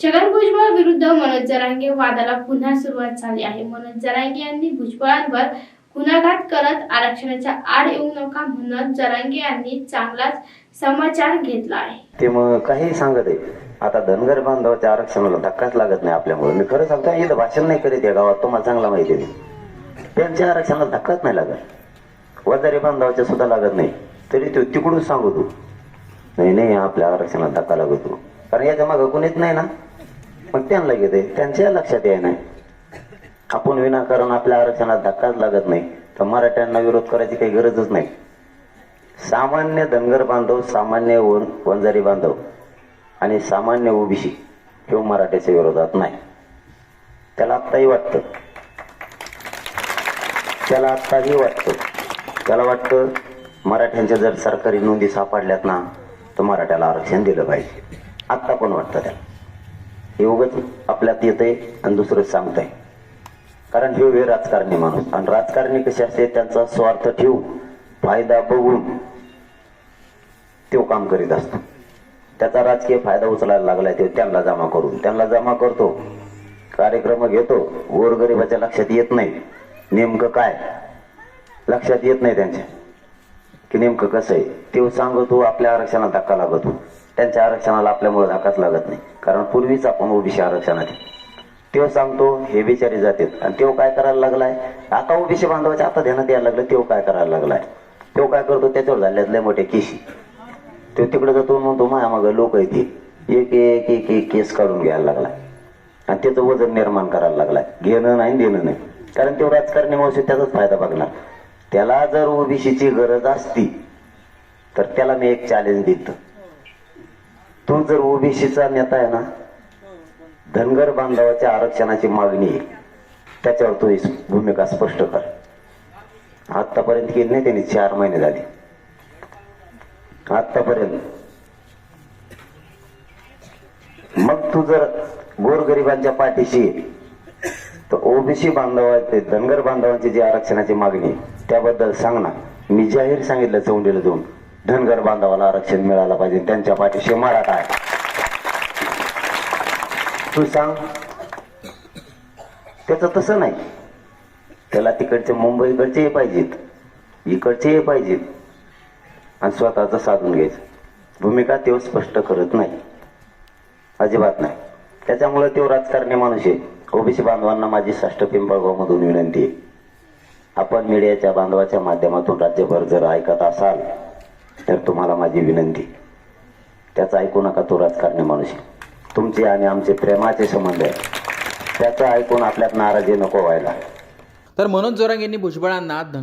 छगन भुजबळ विरुद्ध मनोज जरांगे वादाला पुन्हा सुरुवात झाली आहे. मनोज जरांगे यांनी भुजबळांवर गुन्हाघात करत आरक्षणाच्या आड येऊ नका म्हणत जरांगे यांनी चांगलाच समाचार घेतला आहे. ते मग काही सांगत आहे. आता धनगर बांधवाच्या आरक्षणाला धक्काच लागत नाही आपल्यामुळे. मी खरं सांगतो इथं भाषण नाही करीत या गावात. तुम्हाला चांगला माहिती आहे. त्यांच्या आरक्षणाला धक्काच नाही लागत. वजारी बांधवाच्या सुद्धा लागत नाही. तरी तो तिकडून सांगू नाही नाही आपल्या आरक्षणाला धक्का लागतो. कारण याच्या मागं कोणीच नाही ना. मग त्यांना घेते त्यांच्या लक्षात याय नाही. आपण विनाकारण आपल्या आरक्षणात धक्काच लागत नाही. तर मराठ्यांना विरोध करायची काही गरजच नाही. सामान्य धनगर बांधव सामान्य वन वंजारी बांधव आणि सामान्य ओबीसी हे मराठ्याच्या विरोधात नाही. त्याला आत्ताही वाटतं. त्याला आत्ताही वाटतं. त्याला वाटतं मराठ्यांच्या जर सरकारी नोंदी सापडल्यात ना तर मराठ्याला आरक्षण दिलं पाहिजे. आत्ता पण वाटतं त्याला. हे उगच आपल्यात येते आणि दुसरं सांगतंय. कारण हे वे राजकारणी माणूस. आणि राजकारणी कसे असते? त्यांचा स्वार्थ ठेवून फायदा बघून तो काम करीत असतो. त्याचा राजकीय फायदा उचलायला लागलाय ते त्यांना जमा करून. त्यांना जमा करतो कार्यक्रम घेतो गोरगरिबाच्या लक्षात येत नाही. नेमकं काय? लक्षात येत नाही त्यांच्या. की नेमकं कसं आहे? ते सांगतो आपल्या आरक्षणाला धक्का लागतो. त्यांच्या आरक्षणाला आपल्यामुळे धाकाच लागत नाही. कारण पूर्वीच आपण ओबीसी आरक्षणात आहे. तेव्हा सांगतो हे बिचारी जातात. आणि तेव्हा काय करायला लागलाय? आता ओबीसी बांधवाच्या आता ध्यानात यायला लागलं तेव्हा काय करायला लागलाय? तो काय करतो? त्याच्यावर झाल्यात लय मोठे केशी. तो तिकडे जातो म्हणतो माया मग लोक आहे ते एक एक एक एक केस काढून घ्यायला लागलाय. आणि त्याचं वजन निर्माण करायला लागलाय. घेणं नाही देणं नाही. कारण तो राजकारणी मावशी त्याचाच फायदा बघणार. त्याला जर ओबीसीची गरज असती तर त्याला मी एक चॅलेंज देतो. तू जर ओबीसीचा नेता आहे ना धनगर बांधवाच्या आरक्षणाची मागणी आहे. त्याच्यावर तू ही भूमिका स्पष्ट कर. आतापर्यंत केली नाही त्यांनी चार महिने झाले. आतापर्यंत मग तू जर गोरगरिबांच्या पाठीशी तर ओबीसी बांधवाचे धनगर बांधवांची जी आरक्षणाची मागणी आहे, त्याबद्दल सांग ना. मी जाहीर सांगितलं चौंडीला जाऊन. धनगर बांधवाला आरक्षण मिळालं पाहिजे. त्यांच्या पाठीशी मराठा आहे. तू सांग. त्याचं तसं नाही. त्याला तिकडचे मुंबईकडचे पाहिजेत. इकडचे पाहिजेत. आणि स्वतःचं साधून घ्यायचं. भूमिका तेव्हा स्पष्ट करत नाही. अजिबात नाही. त्याच्यामुळे तो राजकारणी माणूस आहे. ओबीसी बांधवांना माझी साष्ट पिंपळगावमधून विनंती आहे. आपण मीडियाच्या बांधवाच्या माध्यमातून राज्यभर जर ऐकत असाल तर तुम्हाला माझी विनंती. त्याचं ऐकू नका तो राजकारणी माणूस. तुमचे आणि आमचे प्रेमाचे संबंध आहे. त्याचं ऐकून आपल्यात नाराजी नको व्हायला. तर मनोज जोरांग यांनी भुजबळांना